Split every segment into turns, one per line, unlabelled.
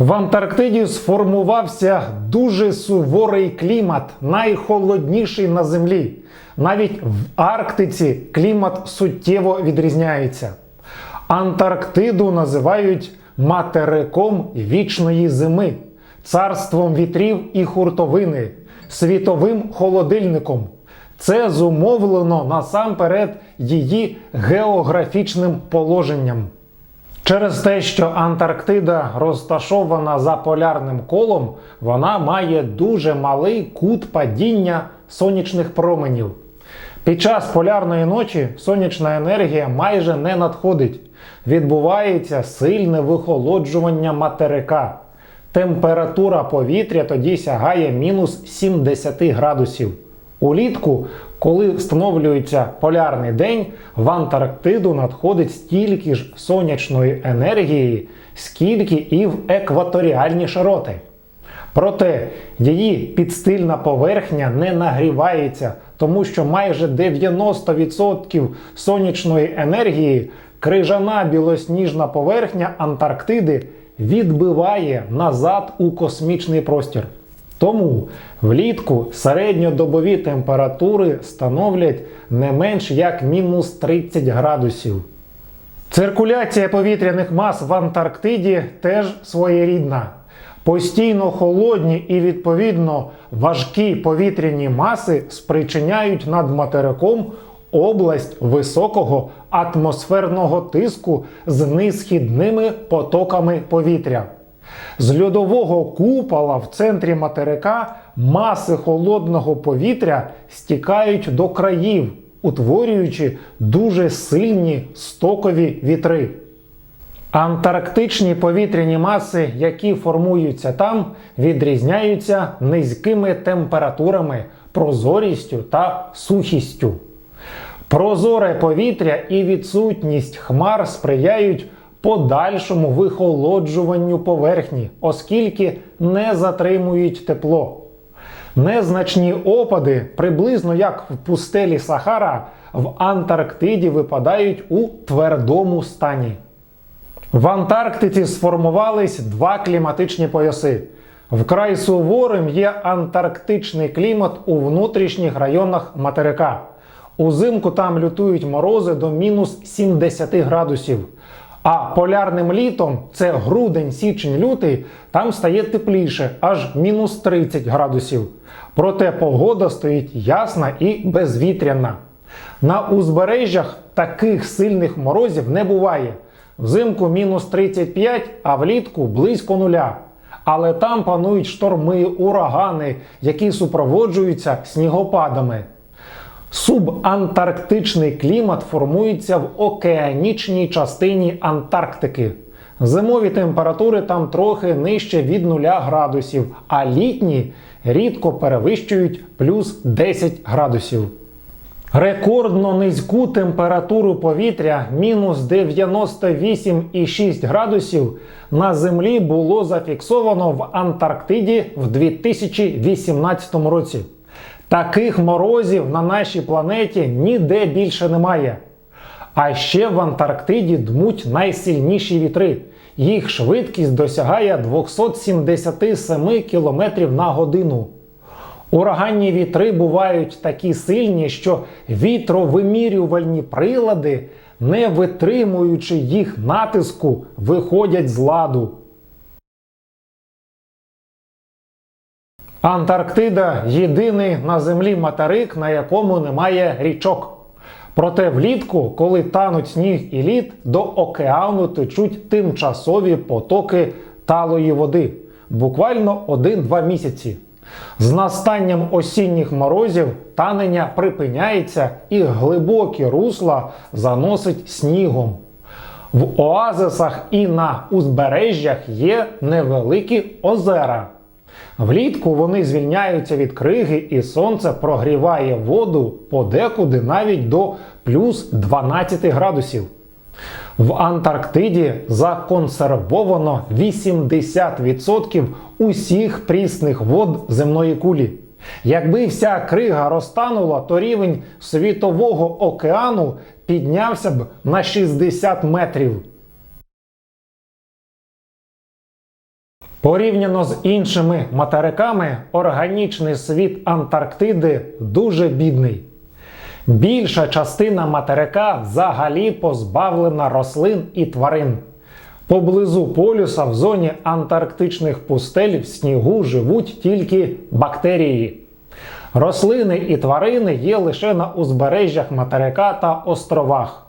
В Антарктиді сформувався дуже суворий клімат, найхолодніший на землі. Навіть в Арктиці клімат суттєво відрізняється. Антарктиду називають материком вічної зими, царством вітрів і хуртовини, світовим холодильником. Це зумовлено насамперед її географічним положенням. Через те, що Антарктида розташована за полярним колом, вона має дуже малий кут падіння сонячних променів. Під час полярної ночі сонячна енергія майже не надходить. Відбувається сильне вихолоджування материка. Температура повітря тоді сягає мінус 70 градусів. Улітку, коли встановлюється полярний день, в Антарктиду надходить стільки ж сонячної енергії, скільки і в екваторіальні широти. Проте її підстильна поверхня не нагрівається, тому що майже 90% сонячної енергії крижана білосніжна поверхня Антарктиди відбиває назад у космічний простір. Тому влітку середньодобові температури становлять не менш як мінус 30 градусів. Циркуляція повітряних мас в Антарктиді теж своєрідна. Постійно холодні і відповідно важкі повітряні маси спричиняють над материком область високого атмосферного тиску з низхідними потоками повітря. З льодового купола в центрі материка маси холодного повітря стікають до країв, утворюючи дуже сильні стокові вітри. Антарктичні повітряні маси, які формуються там, відрізняються низькими температурами, прозорістю та сухістю. Прозоре повітря і відсутність хмар сприяють подальшому вихолоджуванню поверхні, оскільки не затримують тепло. Незначні опади, приблизно як в пустелі Сахара, в Антарктиді випадають у твердому стані. В Антарктиці сформувались два кліматичні пояси. Вкрай суворим є антарктичний клімат у внутрішніх районах материка. Узимку там лютують морози до мінус 70 градусів. А полярним літом, це грудень, січень, лютий, там стає тепліше, аж мінус 30 градусів. Проте погода стоїть ясна і безвітряна. На узбережжях таких сильних морозів не буває. Взимку мінус 35, а влітку близько нуля. Але там панують шторми, урагани, які супроводжуються снігопадами. Субантарктичний клімат формується в океанічній частині Антарктики. Зимові температури там трохи нижче від 0 градусів, а літні рідко перевищують плюс 10 градусів. Рекордно низьку температуру повітря мінус 98,6 градусів на Землі було зафіксовано в Антарктиді в 2018 році. Таких морозів на нашій планеті ніде більше немає. А ще в Антарктиді дмуть найсильніші вітри. Їх швидкість досягає 277 км на годину. Ураганні вітри бувають такі сильні, що вітровимірювальні прилади, не витримуючи їх натиску, виходять з ладу. Антарктида єдиний на землі материк, на якому немає річок. Проте влітку, коли тануть сніг і лід, до океану течуть тимчасові потоки талої води буквально 1-2 місяці. З настанням осінніх морозів танення припиняється і глибокі русла заносить снігом. В оазисах і на узбережжях є невеликі озера. Влітку вони звільняються від криги, і сонце прогріває воду подекуди навіть до плюс 12 градусів. В Антарктиді законсервовано 80% усіх прісних вод земної кулі. Якби вся крига розтанула, то рівень світового океану піднявся б на 60 метрів. Порівняно з іншими материками, органічний світ Антарктиди дуже бідний. Більша частина материка взагалі позбавлена рослин і тварин. Поблизу полюса в зоні антарктичних пустель в снігу живуть тільки бактерії. Рослини і тварини є лише на узбережжях материка та островах.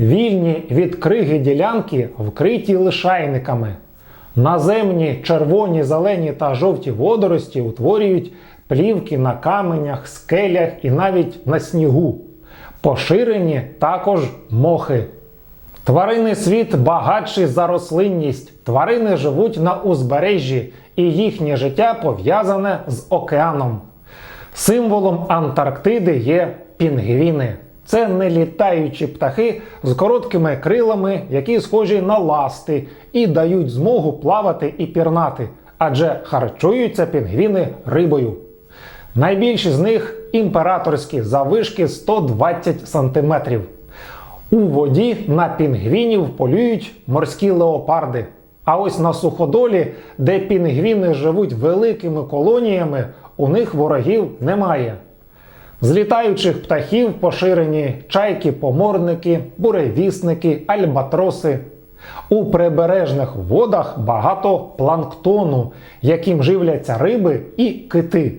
Вільні від криги ділянки вкриті лишайниками. Наземні червоні, зелені та жовті водорості утворюють плівки на каменях, скелях і навіть на снігу. Поширені також мохи. Тваринний світ багатший за рослинність. Тварини живуть на узбережжі, і їхнє життя пов'язане з океаном. Символом Антарктиди є пінгвіни. Це нелітаючі птахи з короткими крилами, які схожі на ласти, і дають змогу плавати і пірнати, адже харчуються пінгвіни рибою. Найбільші з них імператорські завишки 120 см. У воді на пінгвінів полюють морські леопарди. А ось на суходолі, де пінгвіни живуть великими колоніями, у них ворогів немає. З літаючих птахів поширені чайки-поморники, буревісники, альбатроси. У прибережних водах багато планктону, яким живляться риби і кити.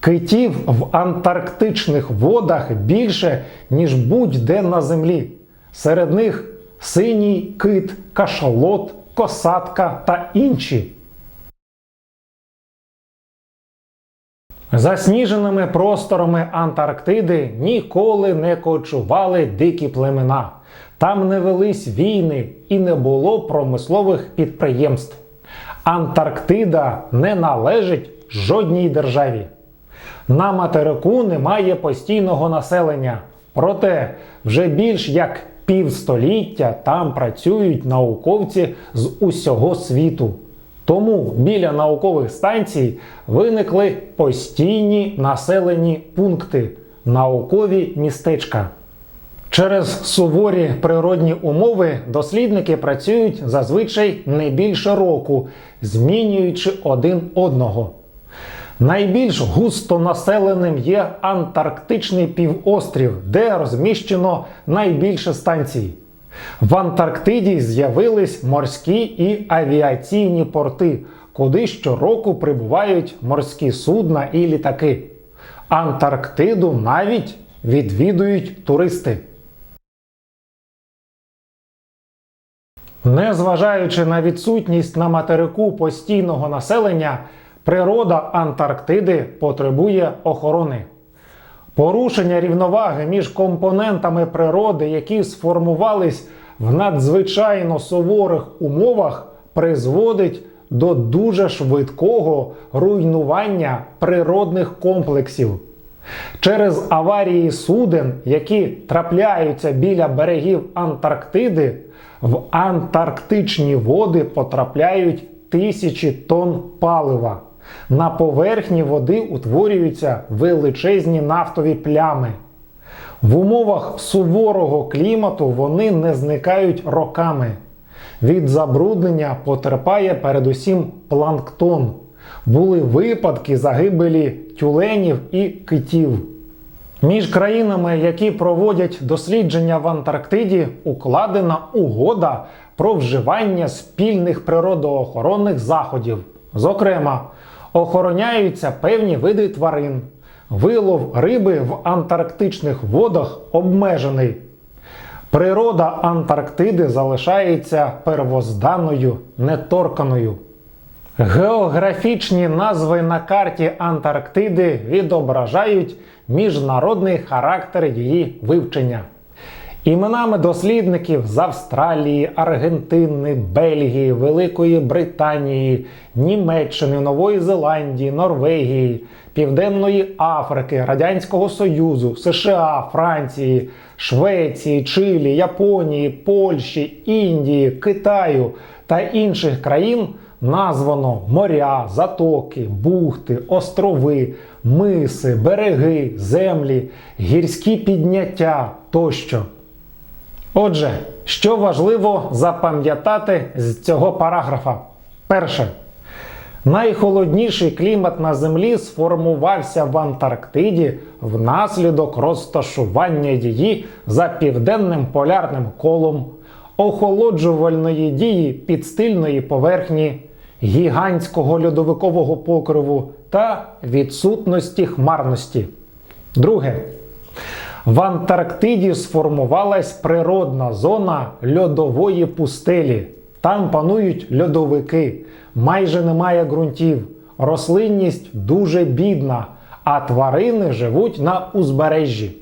Китів в антарктичних водах більше, ніж будь-де на землі. Серед них синій кит, кашалот, косатка та інші. Засніженими просторами Антарктиди ніколи не кочували дикі племена. Там не велись війни і не було промислових підприємств. Антарктида не належить жодній державі. На материку немає постійного населення. Проте вже більш як півстоліття там працюють науковці з усього світу. Тому біля наукових станцій виникли постійні населені пункти, наукові містечка. Через суворі природні умови дослідники працюють зазвичай не більше року, змінюючи один одного. Найбільш густонаселеним є Антарктичний півострів, де розміщено найбільше станцій. В Антарктиді з'явились морські і авіаційні порти, куди щороку прибувають морські судна і літаки. Антарктиду навіть відвідують туристи. Незважаючи на відсутність на материку постійного населення, природа Антарктиди потребує охорони. Порушення рівноваги між компонентами природи, які сформувались в надзвичайно суворих умовах, призводить до дуже швидкого руйнування природних комплексів. Через аварії суден, які трапляються біля берегів Антарктиди, в антарктичні води потрапляють тисячі тонн палива. На поверхні води утворюються величезні нафтові плями. В умовах суворого клімату вони не зникають роками. Від забруднення потерпає передусім планктон. Були випадки загибелі тюленів і китів. Між країнами, які проводять дослідження в Антарктиді, укладена угода про вживання спільних природоохоронних заходів. Зокрема, охороняються певні види тварин. Вилов риби в антарктичних водах обмежений. Природа Антарктиди залишається первозданною, неторканою. Географічні назви на карті Антарктиди відображають міжнародний характер її вивчення. Іменами дослідників з Австралії, Аргентини, Бельгії, Великої Британії, Німеччини, Нової Зеландії, Норвегії, Південної Африки, Радянського Союзу, США, Франції, Швеції, Чилі, Японії, Польщі, Індії, Китаю та інших країн названо моря, затоки, бухти, острови, миси, береги, землі, гірські підняття тощо. Отже, що важливо запам'ятати з цього параграфа? Перше. Найхолодніший клімат на Землі сформувався в Антарктиді внаслідок розташування її за південним полярним колом, охолоджувальної дії підстильної поверхні, гігантського льодовикового покриву та відсутності хмарності. Друге. В Антарктиді сформувалась природна зона льодової пустелі. Там панують льодовики, майже немає ґрунтів, рослинність дуже бідна, а тварини живуть на узбережжі.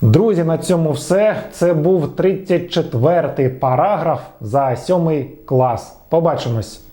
Друзі, на цьому все. Це був 34-й параграф за 7 клас. Побачимось!